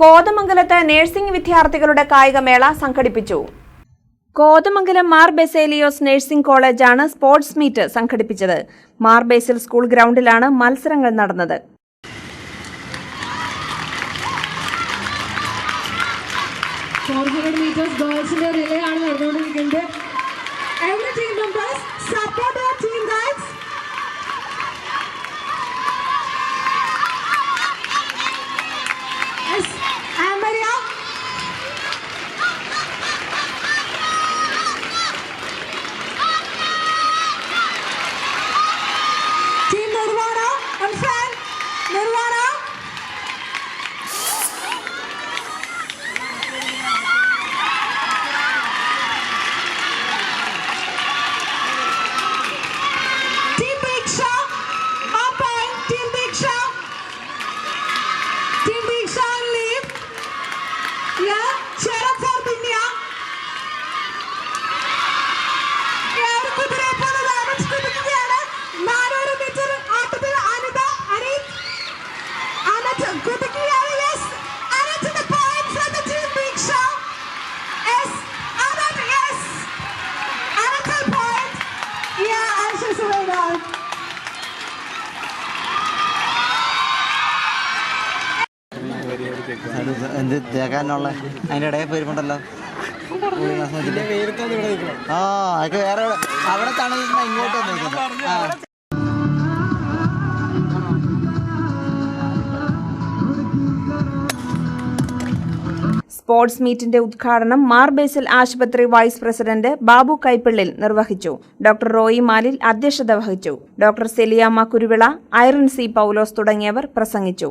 കോതമംഗലത്ത് നഴ്സിംഗ് വിദ്യാർത്ഥികളുടെ കായികമേള സംഘടിപ്പിച്ചു. കോതമംഗലം മാർ ബെസേലിയോസ് നഴ്സിംഗ് കോളേജാണ് സ്പോർട്സ് മീറ്റ് സംഘടിപ്പിച്ചത്. മാർ ബേസിൽ സ്കൂൾ ഗ്രൗണ്ടിലാണ് മത്സരങ്ങൾ നടന്നത്. ഫോർ ഹൺഡ്രഡ് മീറ്റേഴ്സ് ഗേൾസിന്റെ റിലേ എന്ത് തേക്കാനുള്ള അതിന്റെ ഇടയിൽ പോയിരുന്നുണ്ടല്ലോ ആ അതൊക്കെ വേറെ അവിടെ തണുന്ന ഇങ്ങോട്ട് വന്നിരിക്കുന്നു സ്പോർട്സ് മീറ്റിന്റെ ഉദ്ഘാടനം മാർ ബേസൽ ആശുപത്രി വൈസ് പ്രസിഡന്റ് ബാബു കൈപ്പിള്ളിൽ നിർവഹിച്ചു. ഡോക്ടർ റോയി മാലിൽ അധ്യക്ഷത വഹിച്ചു. Doctor Seliyamma Kuruvila Irene C Paulose തുടങ്ങിയവർ പ്രസംഗിച്ചു.